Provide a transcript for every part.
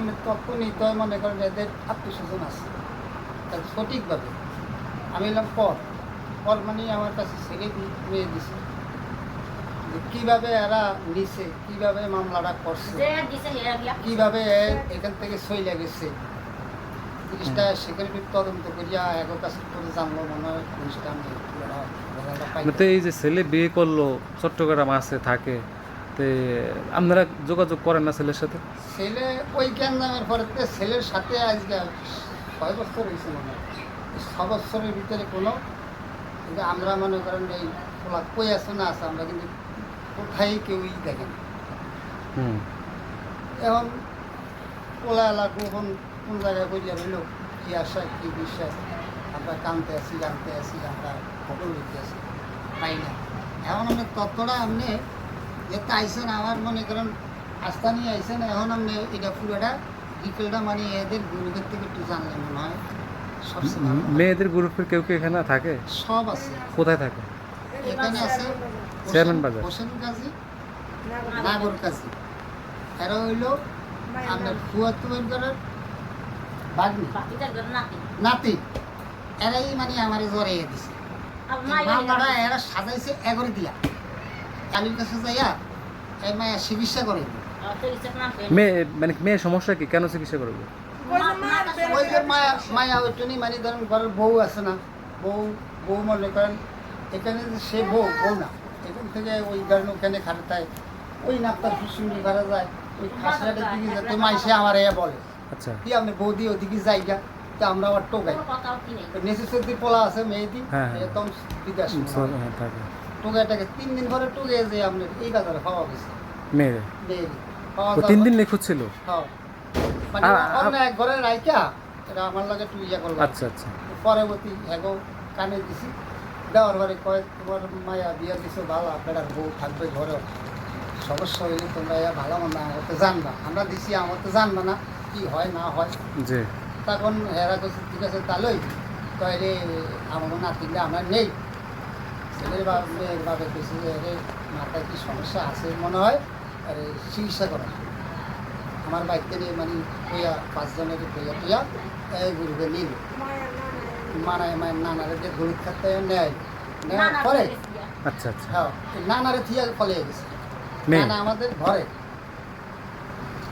আমরা তথ্য নিতে হয় মনে করেন এদের আত্মস্বজন আছে। তাহলে সঠিকভাবে আমি এলাম পর। পর মানে আমার কাছে ছেলে মেয়ে দিছে। যে কীভাবে এরা নিছে কীভাবে মামলাটা করছে কীভাবে এখান থেকে সইলে গেছে জিনিসটা সেখানে একটু তদন্ত করিয়া এক কাছে করে জানলো মনে হয় জিনিসটা আমি এই যে ছেলে বিয়ে করল চট্টগ্রাম আছে থাকে। তে আপনারা যোগাযোগ করেন না ছেলের সাথে? ছেলে ওই গ্যাঞ্জামের পরে ছেলের সাথে আজকে ছয় বছর হয়েছে মনে হয় ছ বছরের ভিতরে কোনো। কিন্তু আমরা মনে করেন এই খোলা কই আছে না আছে আমরা কিন্তু কোথায় কেউই দেখেন এখন কোলা এলাকা কোন কোন জায়গায় করিয়া রইল কি আশা কি বিশ্বাস? আমরা কানতে আছি জানতে আছি আমরা খবর নিতে আছি পাই না। এখন আমি ততটা আপনি যেতে আইসেন আমার মনে করেন আস্থা নিয়ে আইসেন এখন আপনি এটা পুরোটা ডিটেলটা মানে এদের গুরুদের থেকে একটু জানলে মনে হয়। সবচেয়ে ভালো মেয়েদের গ্রুপের কেউ কেউ এখানে থাকে? সব আছে। কোথায় থাকে? এখানে আছে চেয়ারম্যান বাজার। হোসেন কাজী নাগর কাজী। এরা হইল আপনার ফুয়াত্তর করার বাগনি। নাতি। এরাই মানে আমার জড়াইয়া দিছে। এরা সাজাইছে এগরে দিয়া। কালির কাছে যাইয়া এই মায়া চিকিৎসা করে মেয়ে মানে মেয়ে সমস্যা কি? কেন চিকিৎসা করবে ওই যে মায়া মায়া ওইটুনি মানে ধরেন ঘরের বউ আছে না বউ বউ মনে করেন এখানে যে সে বউ বউ না এখান থেকে ওই ধরেন ওখানে খাটায় ওই নাপতার শুশুনি ঘরে যায় ওই খাসড়াটের দিকে যেতে মাইসে আমার এ বলে। আচ্ছা। কি আপনি বৌদি ওদিকে যাইগা তো আমরা আবার টোকাই। নেসেসরি পোলা আছে মেয়েদি হ্যাঁ, হ্যাঁ। একদম বিদেশ হ্যাঁ, তিন দিন পরে টোকে যে আপনার এই বাজারে পাওয়া গেছে। মেয়ে। মেয়েদি ও তিন দিন নিখোঁজ ছিল? হ্যাঁ। মানে অন্য এক ঘরে রাইকা এটা আমার লাগে আচ্ছা আচ্ছা। পরবর্তী এগো কানে দিছি। দেওয়ার পরে কয় তোমার মায়া বিয়া দিছো ভালো বউ থাকবে ঘরে সমস্যা হইলে তোমরা ইয়া ভালো মন্দ আমার তো জানবা। আমরা দিছি আমার তো জানবা না কি হয় না হয়। জি। তখন হেরা করছে ঠিক আছে তাহলেই তাহলে আমার নাতিনটা আমার নেই। ছেলের বা মেয়ের বাবা কেছে মাথায় কি সমস্যা আছে মনে হয়? আরে চিকিৎসা করা। আমার বাড়িতে নিয়ে মানে কইয়া পাঁচজনের কইয়া টইয়া এই গুরুকে নিল মানায় মায়ের নানারে যে গরু খাতে নেয়। নেওয়ার পরে আচ্ছা আচ্ছা। হ্যাঁ নানারে থিয়া ফলে গেছে। মেয়ে? নানা আমাদের ঘরে।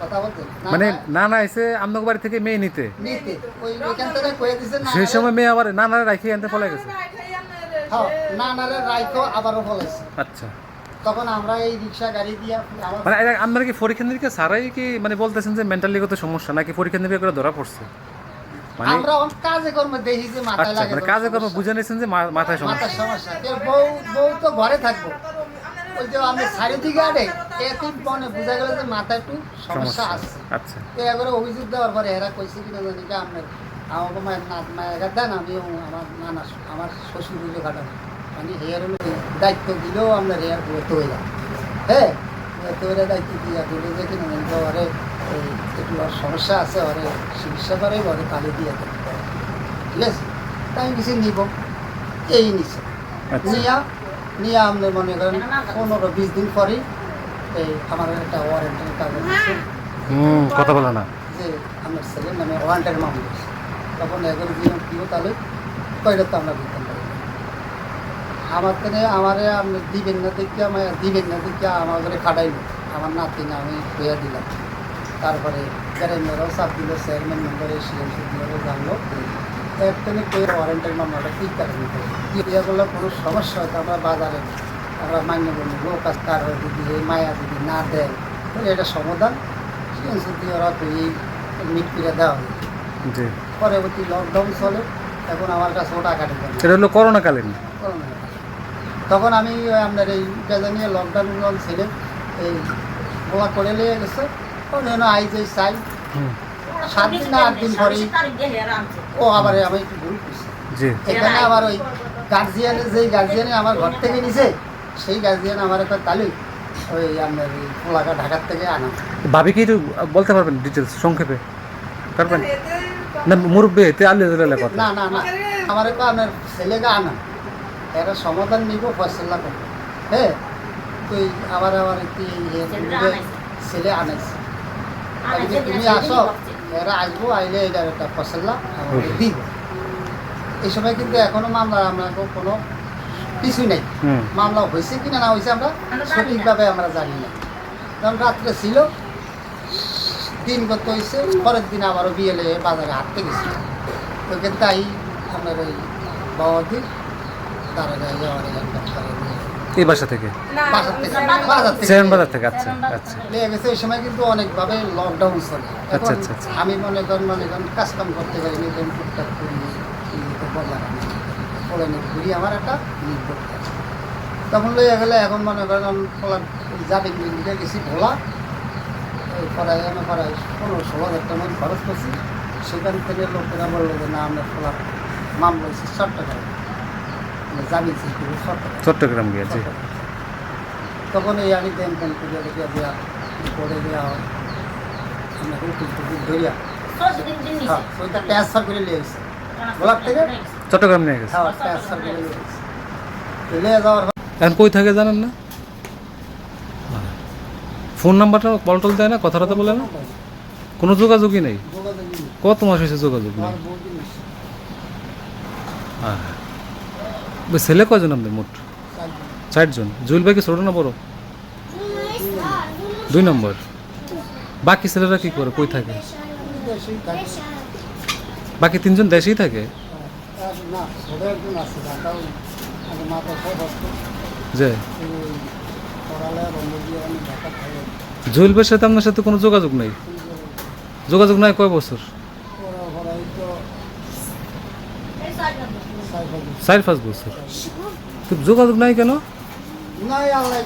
কথা বলতে মানে নানা এসে আপনার বাড়ি থেকে মেয়ে নিতে? নিতে। ওই ওইখান থেকে কয়ে দিছে সেই সময় মেয়ে আবার নানারা রাখি আনতে পলে গেছে। হ্যাঁ নানারে রাইতো আবারও বলেছে। আচ্ছা। তখন আমরা এই রিক্সা গাড়ি দিয়ে মানে আপনারা কি পরীক্ষা নিরীক্ষা ছাড়াই কি মানে বলতেছেন যে মেন্টালিগত সমস্যা নাকি পরীক্ষা নিরীক্ষা করে ধরা পড়ছে? মানে আমরা কাজে কর্মে দেখি যে মাথায় আচ্ছা লাগে মানে কাজে কর্ম বুঝে নিয়েছেন যে মাথায় সমস্যা। মাথার সমস্যা। বউ বউ তো ঘরে থাকব। ওই যে আমি চারিদিকে আড়ে এতিম বোঝা গেল যে মাথায় একটু সমস্যা আছে। আচ্ছা। তো এবারে অভিযোগ দেওয়ার পরে এরা কইছে কিনা জানি আপনার আমাকে মায়ের দেন আমি আমার নানা আমার শ্বশুর বুঝে কাটাবো মানে হেয়ার দায়িত্ব দিলেও আপনার হেয়ার হয়ে যায় হ্যাঁ হয়ে দায়িত্ব দিয়া দিলে যে কিনা এই একটু সমস্যা আছে ওরে চিকিৎসা করে ওরে কালি দিয়ে ঠিক আছে? তাই আমি কিছু নিব। এই নিছে। আচ্ছা। নিয়া নিয়ে আপনি মনে করেন পনেরো বিশ দিন পরেই এই আমার একটা ওয়ারেন্টের কাগজ কথা বলে না। যে আমার ছেলে মানে ওয়ারেন্টের মামলা আছে। তখন এগুলো দিয়ে দিও তাহলে কয়টা তো আমরা দিতাম আমার থেকে আমারে আপনি দিবেন না দেখি আমার দিবেন না দেখে আমার ঘরে খাটাইল। আমার নাতি না, আমি হইয়া দিলাম। তারপরে গ্রামেরও চাপ দিল চেয়ারম্যান মেম্বারে সিএমসি মেম্বারে জানলো একদিনে কে ওয়ারেন্টের মামলাটা কী কারণে করে করলে কোনো সমস্যা হয়তো আমরা বাজারে আমরা মান্য করি লোক কার হয় যদি মায়া যদি না দেয়, তাহলে এটা সমাধান। সিএমসি দিয়ে ওরা তো এই মিট করে দেওয়া হবে পরবর্তী লকডাউন চলে এখন আমার কাছে ও টাকা ঢুকে এটা হলো করোনাকালীন। তখন আমি ওই আপনার এই নিয়ে লকডাউন ছিল এই গোয়া করে নিয়ে গেছে। অন্য আই যে চাই। হুম। সাত দিন না আট দিন পরেই ও আবার আমি একটু ভুল করছি। এখানে আবার ওই গার্জিয়ানের যেই গার্জিয়ানে আমার ঘর থেকে নিছে সেই গার্জিয়ান আমার একটা তালি ওই আপনার ওই কোলাঘাট ঢাকার থেকে আনা। ভাবি কি একটু বলতে পারবেন ডিটেলস সংক্ষেপে? পারবেন? না মুরব্বী তে আলু কথা। না না না। আমার আপনার ছেলেকে আনা এরা সমাধান নিব ফয়সলা করব। হ্যাঁ তুই আবার আবার একটু এই ছেলে আনাইছে। যে তুমি আসো এরা আসব আইলে এটার একটা আমাদের দিব। এই সময় কিন্তু এখনও মামলা আমরা কোনো কিছু নেই। মামলা হয়েছে কিনা না হয়েছে আমরা আমরা। সঠিকভাবে আমরা জানি না। কারণ রাত্রে ছিল দিন কত হয়েছে পরের দিন আবারও বিয়েলে বাজারে হাঁটতে গেছি। ওইখান তাই আপনার ওই বাবাদি তারা যায় যাওয়ার এই বাসা থেকে? বাজার থেকে। আচ্ছা আচ্ছা। গেছে ওই সময় কিন্তু অনেকভাবে লকডাউন চলে। আচ্ছা, আচ্ছা, আচ্ছা। আমি মনে করেন মনে করেন কাজ কাম করতে পারি নিজের টুকটাক করি তো পড়ে ঘুরি আমার একটা তখন লইয়া গেলে এখন মনে করেন ফলার যাবে গেছি ভোলা। এই পড়ায় আমি পড়ায় পনেরো ষোলো হাজার টাকা মতো খরচ করছি। সেখান থেকে লোকেরা বলল যে না আমরা ফলার মামলা হয়েছে চট্টগ্রাম। যাবি চট্টগ্রাম। চট্টগ্রাম গিয়েছি তখন এই আমি দেন দেন করে রেখে দেওয়া করে দেওয়া হয়। আমরা উকিল টুকিল ধরিয়া হ্যাঁ ওইটা ট্রান্সফার করে নিয়ে থেকে? চট্টগ্রাম নিয়ে গেছে। হ্যাঁ ট্রান্সফার করে নিয়ে এসেছে নিয়ে যাওয়ার এখন কই থাকে জানেন না? ফোন নাম্বারটা বলটল দেয় না কথা টথা বলে না? কোনো যোগাযোগই নেই? কত মাস হয়েছে যোগাযোগ নেই? আমার হ্যাঁ। ছেলে কয়জন আমাদের মোট? চারজন। জুয়েল ভাই কি ছোট না বড়? দুই নম্বর। বাকি ছেলেরা কি করে? কই থাকে? বাকি তিনজন দেশেই থাকে? যে? জুয়েল ভাইয়ের সাথে আপনার সাথে কোনো যোগাযোগ নেই? যোগাযোগ নাই কয় বছর? চার পাঁচ বছর। যোগাযোগ নাই কেন? নাই আল্লাহ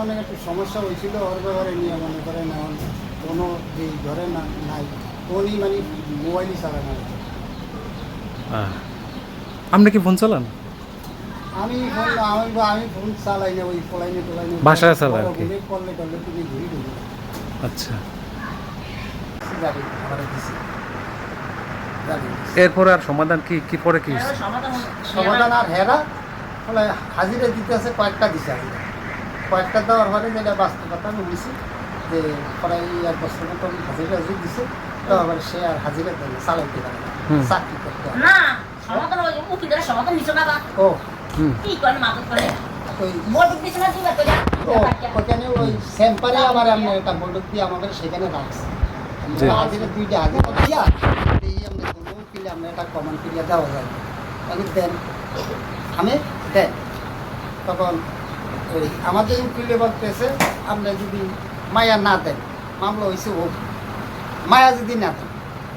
মানে একটু সমস্যা হয়েছিল ওর ব্যাপারে নিয়ে মনে করেন এখন কোনো ধরে না নাই। মানে মোবাইলই না। আপনি কি ফোন চালান? আমি ফোন আমি আমি ফোন চালাই না ওই ফলাইনে টোলাইনে বাসায় চালায় আর কি? করলে করলে তুমি ঘুরি আচ্ছা। এরপরে আর সমাধান কি কি পরে কি? সমাধান আর হেরা ফলে হাজিরা দিতে আছে কয়েকটা দিছে কয়েকটা দেওয়ার পরে যেটা বাস্তবতা আমি বুঝছি যে প্রায় এক বছর মতো আমি হাজিরা হাজির দিছে দেওয়ার পরে সে আর হাজিরা দেয় না, চালাইতে পারে না চাকরি করতে না সমাধান সমাধান নিছো না ও কি করে মাদক করে আমাদের সেখানে রাখছি। জি। হাজিরা দুইটা হাজিরা দিয়া এই আমরা কোনো আমরা একটা কমন দেওয়া যায় আমি দেন। আমি দেন। তখন ওই আমাদের উকিলে বলতেছে আমরা যদি মায়া না দেন মামলা হয়েছে ও মায়া যদি না দেন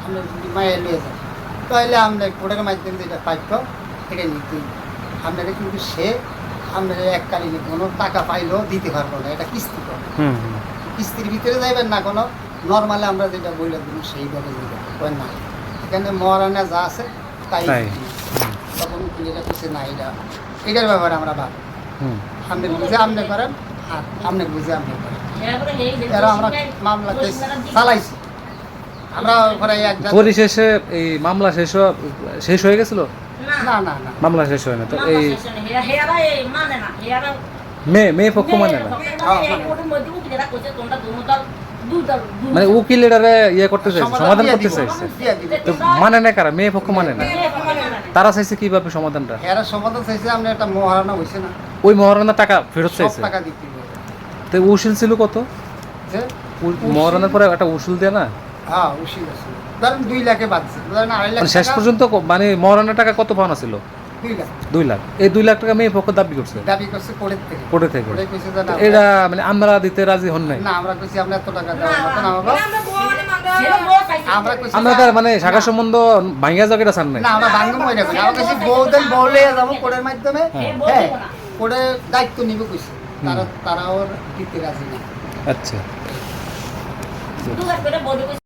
আমরা যদি মায়া নিয়ে যান তাহলে আমরা কোর্টের মাধ্যমে যেটা প্রাপ্য এটা নিতে আপনারা কিন্তু সে আপনারা এককালীন কোনো টাকা পাইলেও দিতে পারব না এটা কিস্তি করে। কিস্তির ভিতরে যাইবেন না কোনো নর্মালি আমরা যেটা বইলে দিব সেইভাবে যাইবেন কয় না। এখানে মহারানা যা আছে তাই। তখন যেটা কিছু না এটা এটার ব্যাপারে আমরা ভাব হুম। আপনি বুঝে আপনি করেন আর আপনি বুঝে আপনি করেন। এরা আমরা মামলা চালাইছি। আমরা পরিশেষে এই মামলা শেষ শেষ হয়ে গেছিল? না না না। মামলা শেষ হয় না তো এই মানে মেয়ে মেয়ে পক্ষ মানে না? মানে উকিল এটারে ইয়ে করতে চাইছে সমাধান করতে চাইছে তো মানে না কারা? মেয়ে পক্ষ মানে না? তারা চাইছে কীভাবে সমাধানটা? এরা সমাধান চাইছে আপনি একটা মহারানা হয়েছে না। ওই মহারানার টাকা ফেরত চাইছে? টাকা দিতে তো উসিল ছিল কত? যে মহারানার পরে একটা উসুল দেয় না? হ্যাঁ উশিল আছে। ধরেন দুই লাখে বাঁধছে ধরেন আড়াই লাখ মানে শেষ পর্যন্ত মানে মহারানার টাকা কত পাওনা ছিল? দুই লাখ। দুই লাখ। এই দুই লাখ টাকা মেয়ে পক্ষ দাবি করছে? দাবি করছে কোর্টের থেকে। কোর্টে থেকে। এটা মানে আমরা দিতে রাজি হন নাই। না আমরা কইছি আমরা এত টাকা আমরা কইছি আমরা তার মানে শাখা সম্বন্ধ ভাঙ্গা জায়গাটা চান নাই? না আমরা ভাঙ্গ মরে করি আমরা কইছি বউদেন বউ লইয়া যাব কোর্টের মাধ্যমে। হ্যাঁ। হ্যাঁ কোর্টে দায়িত্ব নিবে কইছে। তারা তারাও দিতে রাজি না আচ্ছা।